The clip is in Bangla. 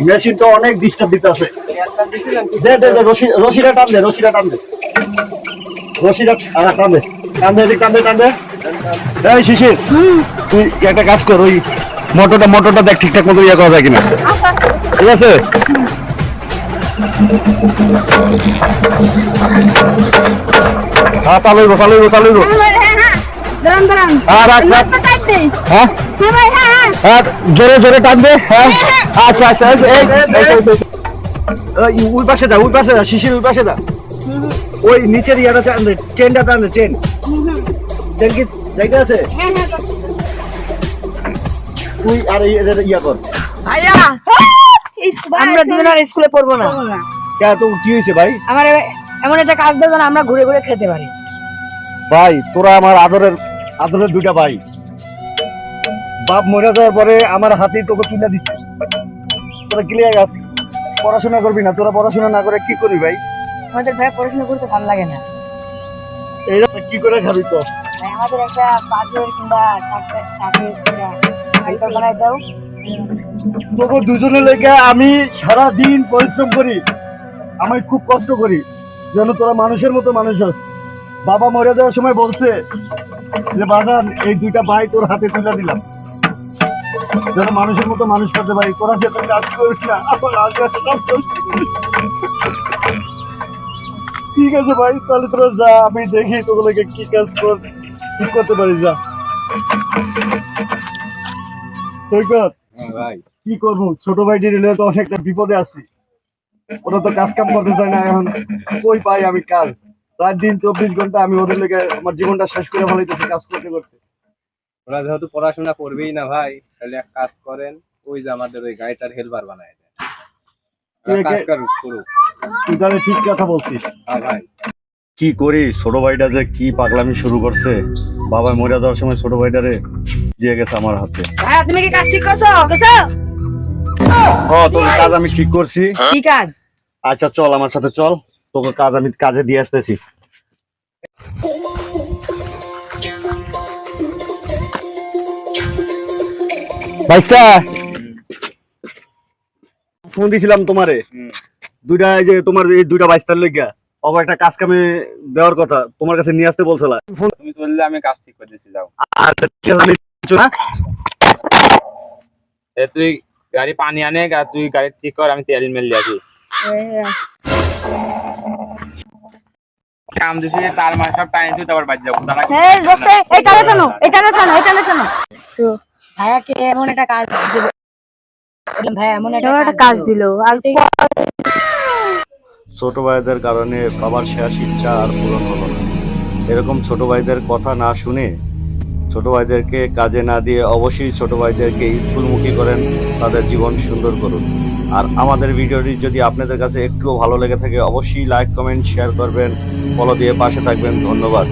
মেশিন তো অনেক ডিস্টার্ব দিতেছে রশিটা টান দে রশিটা টান দে। রশিটা আহ, টান দে। টান দে টান দে টান দে। এই শিশির তুই একটা কাজ কর ওই মোটরটা মোটরটা দেখ ঠিকঠাক মতো ইয়ে করা যায় কিনা। ঠিক আছে? হ্যাঁ চালু চালু চালু দাঁড়ান দাঁড়ান। হ্যাঁ রাখ রাখ। দে হ্যাঁ? হ্যাঁ হ্যাঁ জোরে জোরে টানবে হ্যাঁ। আচ্ছা আচ্ছা এই ওই পাশে দা ওই পাশে দা শিশির ওই পাশে দা ওই নিচের ইয়াটা টান চেনটা টান চেন চেন কি জায়গা আছে? হ্যাঁ হ্যাঁ তুই আর ইয়া কর। ভাইয়া আমরা আমরা দুজন আর স্কুলে পড়ব না। কে তো কি হয়েছে ভাই? আমার এমন একটা কাজ দেবো আমরা ঘুরে ঘুরে খেতে পারি। ভাই তোরা আমার আদরের আদরের দুইটা ভাই। বাপ মরে যাওয়ার পরে আমার হাতে তোকে তুলে দিচ্ছে। তোরা ক্লিয়ার আস পড়াশোনা করবি না তোরা পড়াশোনা না করে কি করবি ভাই? আমাদের ভাই পড়াশোনা করতে ভালো লাগে না। এইটা কি করে খাবি তো? আমাদের একটা কিংবা বানাই দাও। তোকে দুজনে লেগে আমি সারা দিন পরিশ্রম করি আমি খুব কষ্ট করি যেন তোরা মানুষের মতো মানুষ হস। বাবা মরে যাওয়ার সময় বলছে যে বাজান এই দুইটা ভাই তোর হাতে তুলে দিলাম। যেন মানুষের মতো মানুষ করতে পারি। তোরা যে তোর কাজ করিস না আমার কাজ করিস। ঠিক আছে ভাই তাহলে তোরা যা আমি দেখি তোগুলোকে কি কাজ কর ঠিক করতে পারি যা। ভাই। কি করব? ছোট ভাইটি রিলে তো অনেকটা বিপদে আছি। ওরা তো কাজ কাম করতে চায় না এখন। কই পাই আমি কাজ? রাত দিন চব্বিশ ঘণ্টা আমি ওদের লেগে আমার জীবনটা শেষ করে ফেলাইতেছি কাজ করতে করতে। ওরা যেহেতু পড়াশোনা করবেই না ভাই তাহলে এক কাজ করেন ওই যে আমাদের ওই গাড়িটার হেল্পার বানায় দেন কাজ করুক করুক। তুই তাহলে ঠিক কথা বলছিস। হ্যাঁ ভাই। কি করি ছোট ভাইটা যে কি পাগলামি শুরু করছে বাবা মরে যাওয়ার সময় ছোট ভাইটারে দিয়ে গেছে আমার হাতে। তুমি কি কাজ ঠিক করছ? করছ? ও তোর কাজ আমি ঠিক করছি। কি কাজ? আচ্ছা চল আমার সাথে চল তোকে কাজ আমি কাজে দিয়ে আসতেছি। ভাইস্তা ফোন দিছিলাম তোমারে। দুইটা যে তোমার এই দুইটা বাইস্তার লইগা অব একটা কাজ কামে দেওয়ার কথা। তোমার কাছে নিয়ে আসতে বলছিলা। ফোন তুমি চললে আমি কাজ ঠিক করে দিচ্ছি যাও। আচ্ছা ঠিক আছে, আমি এ তুই গাড়ি পানি আনে আর তুই গাড়ি ঠিক কর আমি তেল মেল আসি। কাম দিছি তার মানে সব টাইম তুই তারপর বাদ যাব। তারা এই দোস্ত এটা না কেন এটা না কেন এটা না কেন তো ভাইয়াকে এমন একটা কাজ দিল। ভাই এমন একটা কাজ দিল। ছোট ভাইদের কারণে বাবার শেষ ইচ্ছা আর পূরণ হলো না। এরকম ছোট ভাইদের কথা না শুনে ছোট ভাইদেরকে কাজে না দিয়ে অবশ্যই ছোট ভাইদেরকে স্কুলমুখী করেন তাদের জীবন সুন্দর করুন। আর আমাদের ভিডিওটি যদি আপনাদের কাছে একটুও ভালো লেগে থাকে অবশ্যই লাইক কমেন্ট শেয়ার করবেন। ফলো দিয়ে পাশে থাকবেন। ধন্যবাদ।